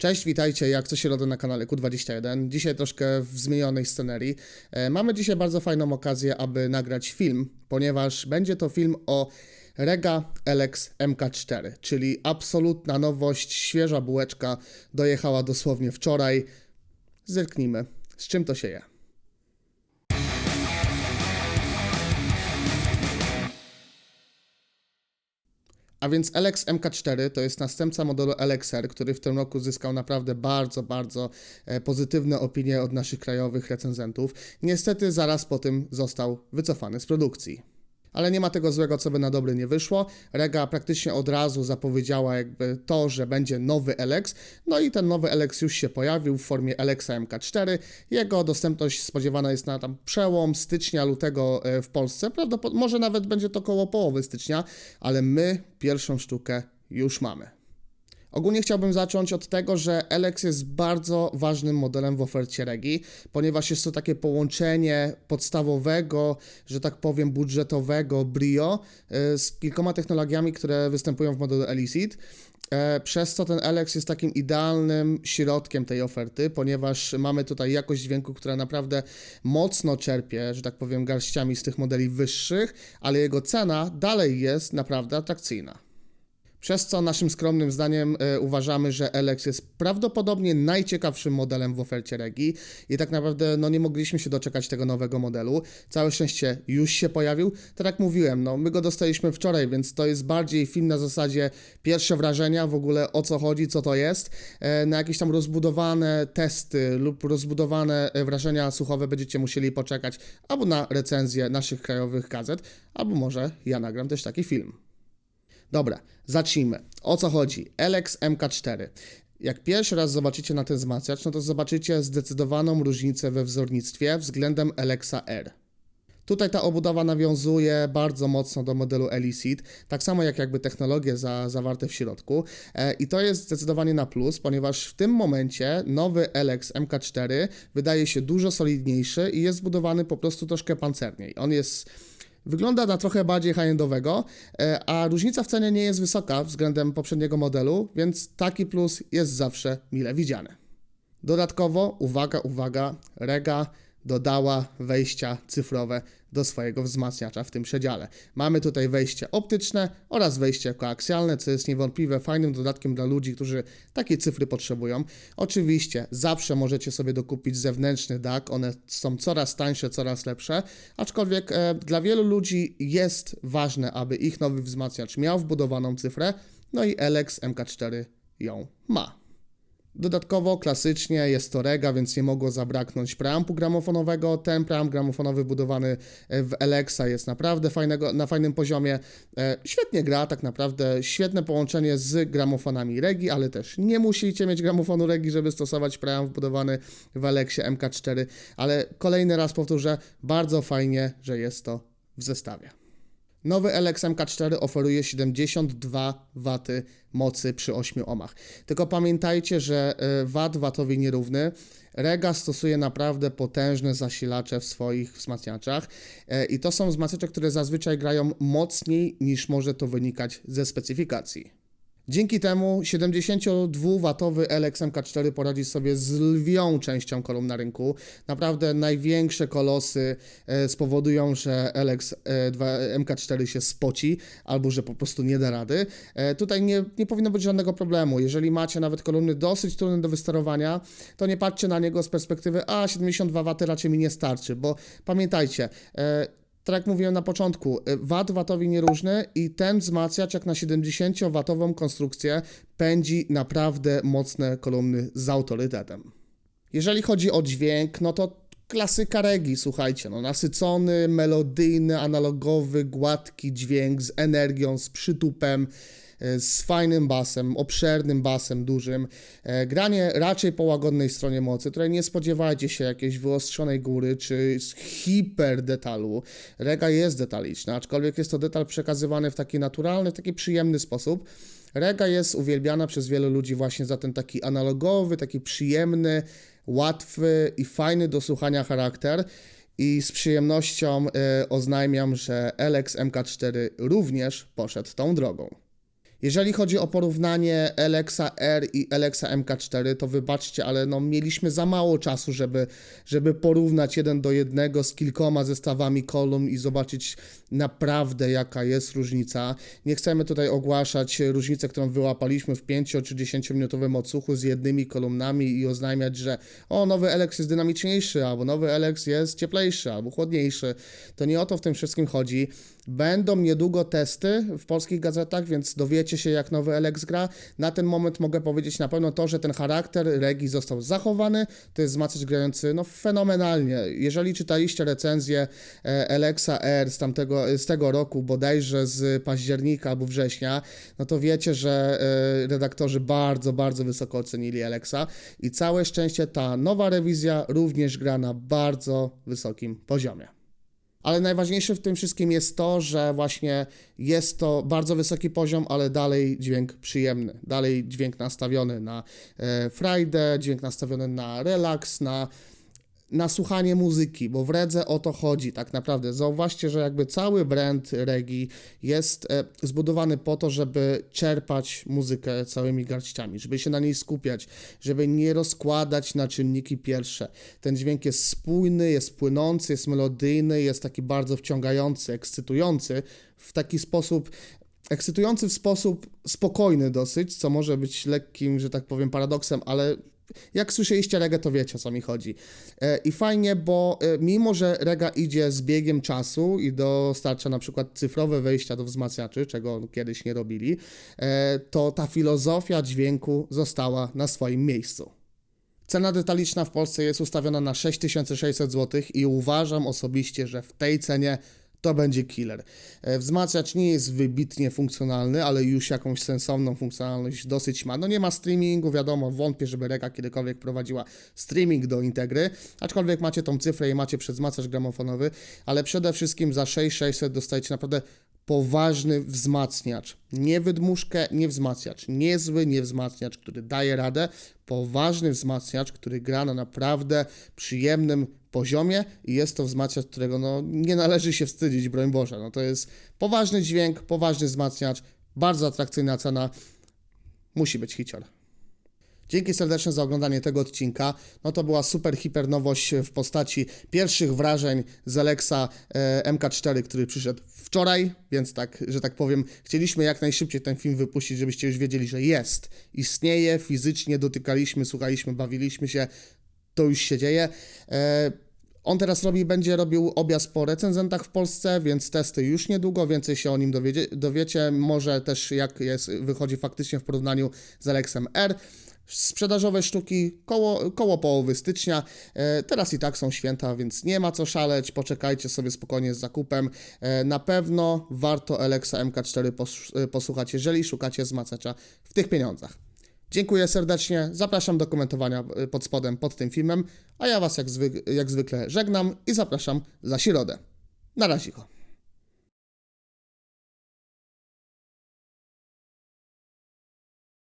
Cześć, witajcie, jak co środę na kanale Q21. Dzisiaj troszkę w zmienionej scenerii. E, Mamy dzisiaj bardzo fajną okazję, aby nagrać film, ponieważ będzie to film o Rega Elex MK4, czyli absolutna nowość, świeża bułeczka, dojechała dosłownie wczoraj. Zerknijmy, z czym to się je. A więc LX MK4 to jest następca modelu LXR, który w tym roku zyskał naprawdę bardzo, bardzo e, pozytywne opinie od naszych krajowych recenzentów. Niestety zaraz po tym został wycofany z produkcji. Ale nie ma tego złego, co by na dobre nie wyszło. Rega praktycznie od razu zapowiedziała jakby to, że będzie nowy LX. No i ten nowy LX już się pojawił w formie LXa MK4. Jego dostępność spodziewana jest na tam przełom stycznia, lutego e, w Polsce. Może nawet będzie to koło połowy stycznia, ale my pierwszą sztukę już mamy. Ogólnie chciałbym zacząć od tego, że LX jest bardzo ważnym modelem w ofercie Regi, ponieważ jest to takie połączenie podstawowego, że tak powiem, budżetowego Brio e, z kilkoma technologiami, które występują w modelu Elicit. E, Przez co ten LX jest takim idealnym środkiem tej oferty, ponieważ mamy tutaj jakość dźwięku, która naprawdę mocno czerpie, że tak powiem, garściami z tych modeli wyższych, ale jego cena dalej jest naprawdę atrakcyjna. Przez co naszym skromnym zdaniem e, uważamy, że LX jest prawdopodobnie najciekawszym modelem w ofercie Regi i tak naprawdę no, nie mogliśmy się doczekać tego nowego modelu. Całe szczęście już się pojawił. Tak jak mówiłem, no, my go dostaliśmy wczoraj, więc to jest bardziej film na zasadzie pierwsze wrażenia, w ogóle o co chodzi, co to jest. E, na jakieś tam rozbudowane testy lub rozbudowane e, wrażenia słuchowe będziecie musieli poczekać albo na recenzję naszych krajowych gazet, albo może ja nagram też taki film. Dobra, zacznijmy. O co chodzi? LX MK4. Jak pierwszy raz zobaczycie na ten wzmacniacz, no to zobaczycie zdecydowaną różnicę we wzornictwie względem LXa R. Tutaj ta obudowa nawiązuje bardzo mocno do modelu Elicit, tak samo jak jakby technologie za, zawarte w środku. E, I to jest zdecydowanie na plus, ponieważ w tym momencie nowy LX MK4 wydaje się dużo solidniejszy i jest zbudowany po prostu troszkę pancerniej. On jest Wygląda na trochę bardziej high-endowego, e, a różnica w cenie nie jest wysoka względem poprzedniego modelu, więc taki plus jest zawsze mile widziany. Dodatkowo, uwaga, uwaga, Rega dodała wejścia cyfrowe do swojego wzmacniacza w tym przedziale. Mamy tutaj wejście optyczne oraz wejście koaksjalne, co jest niewątpliwie fajnym dodatkiem dla ludzi, którzy takie cyfry potrzebują. Oczywiście zawsze możecie sobie dokupić zewnętrzny DAC, one są coraz tańsze, coraz lepsze, aczkolwiek e, dla wielu ludzi jest ważne, aby ich nowy wzmacniacz miał wbudowaną cyfrę, no i LX MK4 ją ma. Dodatkowo klasycznie jest to Rega, więc nie mogło zabraknąć preampu gramofonowego. Ten preamp gramofonowy budowany w Alexa jest naprawdę fajnego, na fajnym poziomie. E, Świetnie gra, tak naprawdę świetne połączenie z gramofonami Regi, ale też nie musicie mieć gramofonu Regi, żeby stosować preamp wbudowany w Alexie MK4, ale kolejny raz powtórzę, bardzo fajnie, że jest to w zestawie. Nowy LX MK4 oferuje 72 W mocy przy 8 ohmach. Tylko pamiętajcie, że y, wat watowi nierówny. Rega stosuje naprawdę potężne zasilacze w swoich wzmacniaczach e, i to są wzmacniacze, które zazwyczaj grają mocniej niż może to wynikać ze specyfikacji. Dzięki temu 72W LX MK4 poradzi sobie z lwią częścią kolumn na rynku. Naprawdę największe kolosy e, spowodują, że LX e, 2 MK4 się spoci albo że po prostu nie da rady. E, Tutaj nie, nie powinno być żadnego problemu. Jeżeli macie nawet kolumny dosyć trudne do wysterowania, to nie patrzcie na niego z perspektywy a 72W raczej mi nie starczy, bo pamiętajcie, tak jak mówiłem na początku, y, wat watowi nieróżny i ten wzmacniacz jak na 70-watową konstrukcję pędzi naprawdę mocne kolumny z autorytetem. Jeżeli chodzi o dźwięk, no to klasyka regi, słuchajcie, no nasycony, melodyjny, analogowy, gładki dźwięk z energią, z przytupem, z fajnym basem, obszernym basem, dużym. E, Granie raczej po łagodnej stronie mocy, której nie spodziewajcie się jakiejś wyostrzonej góry czy hiper detalu. Rega jest detaliczna, aczkolwiek jest to detal przekazywany w taki naturalny, w taki przyjemny sposób. Rega jest uwielbiana przez wielu ludzi właśnie za ten taki analogowy, taki przyjemny, łatwy i fajny do słuchania charakter. I z przyjemnością e, oznajmiam, że LX MK4 również poszedł tą drogą. Jeżeli chodzi o porównanie Alexa R i Alexa MK4, to wybaczcie, ale no mieliśmy za mało czasu, żeby, żeby porównać jeden do jednego z kilkoma zestawami kolumn i zobaczyć naprawdę jaka jest różnica. Nie chcemy tutaj ogłaszać różnicy, którą wyłapaliśmy w 5 czy 10 minutowym odsłuchu z jednymi kolumnami i oznajmiać, że o, nowy Alex jest dynamiczniejszy, albo nowy Alex jest cieplejszy, albo chłodniejszy. To nie o to w tym wszystkim chodzi. Będą niedługo testy w polskich gazetach, więc dowiecie się, jak nowy Alex gra. Na ten moment mogę powiedzieć na pewno to, że ten charakter Regi został zachowany. To jest wzmacniacz grający no, fenomenalnie. Jeżeli czytaliście recenzję e, Alexa R z, tamtego, z tego roku, bodajże z października albo września, no to wiecie, że e, redaktorzy bardzo, bardzo wysoko ocenili Alexa i całe szczęście ta nowa rewizja również gra na bardzo wysokim poziomie. Ale najważniejsze w tym wszystkim jest to, że właśnie jest to bardzo wysoki poziom, ale dalej dźwięk przyjemny. Dalej dźwięk nastawiony na e, frajdę, dźwięk nastawiony na relaks, na, na słuchanie muzyki, bo w Redze o to chodzi tak naprawdę. Zauważcie, że jakby cały brand Regi jest e, zbudowany po to, żeby czerpać muzykę całymi garściami, żeby się na niej skupiać, żeby nie rozkładać na czynniki pierwsze. Ten dźwięk jest spójny, jest płynący, jest melodyjny, jest taki bardzo wciągający, ekscytujący w taki sposób, ekscytujący w sposób spokojny dosyć, co może być lekkim, że tak powiem, paradoksem, ale jak słyszeliście reggae, to wiecie o co mi chodzi. E, I fajnie, bo e, mimo, że rega idzie z biegiem czasu i dostarcza na przykład cyfrowe wejścia do wzmacniaczy, czego kiedyś nie robili, e, to ta filozofia dźwięku została na swoim miejscu. Cena detaliczna w Polsce jest ustawiona na 6600 zł i uważam osobiście, że w tej cenie to będzie killer. E, Wzmacniacz nie jest wybitnie funkcjonalny, ale już jakąś sensowną funkcjonalność dosyć ma. No nie ma streamingu, wiadomo, wątpię, żeby Rega kiedykolwiek prowadziła streaming do Integry, aczkolwiek macie tą cyfrę i macie przez gramofonowy, ale przede wszystkim za 6600 dostajecie naprawdę poważny wzmacniacz. Nie wydmuszkę, nie wzmacniacz. Niezły, nie wzmacniacz, który daje radę. Poważny wzmacniacz, który gra na naprawdę przyjemnym poziomie i jest to wzmacniacz, którego no, nie należy się wstydzić, broń Boże. No, to jest poważny dźwięk, poważny wzmacniacz, bardzo atrakcyjna cena. Musi być hicior. Dzięki serdecznie za oglądanie tego odcinka. No to była super hiper nowość w postaci pierwszych wrażeń z Alexa e, MK4, który przyszedł wczoraj, więc tak, że tak powiem, chcieliśmy jak najszybciej ten film wypuścić, żebyście już wiedzieli, że jest, istnieje, fizycznie dotykaliśmy, słuchaliśmy, bawiliśmy się, to już się dzieje. E, on teraz robi, będzie robił objazd po recenzentach w Polsce, więc testy już niedługo, więcej się o nim dowiedzie, dowiecie. Może też jak jest, wychodzi faktycznie w porównaniu z Alexem R. Sprzedażowe sztuki koło, koło połowy stycznia. E, teraz i tak są święta, więc nie ma co szaleć. Poczekajcie sobie spokojnie z zakupem. E, na pewno warto Alexa MK4 pos, e, posłuchać, jeżeli szukacie wzmacniacza w tych pieniądzach. Dziękuję serdecznie, zapraszam do komentowania y, pod spodem pod tym filmem, a ja Was jak, zwyk jak zwykle żegnam i zapraszam za środę. Na razie.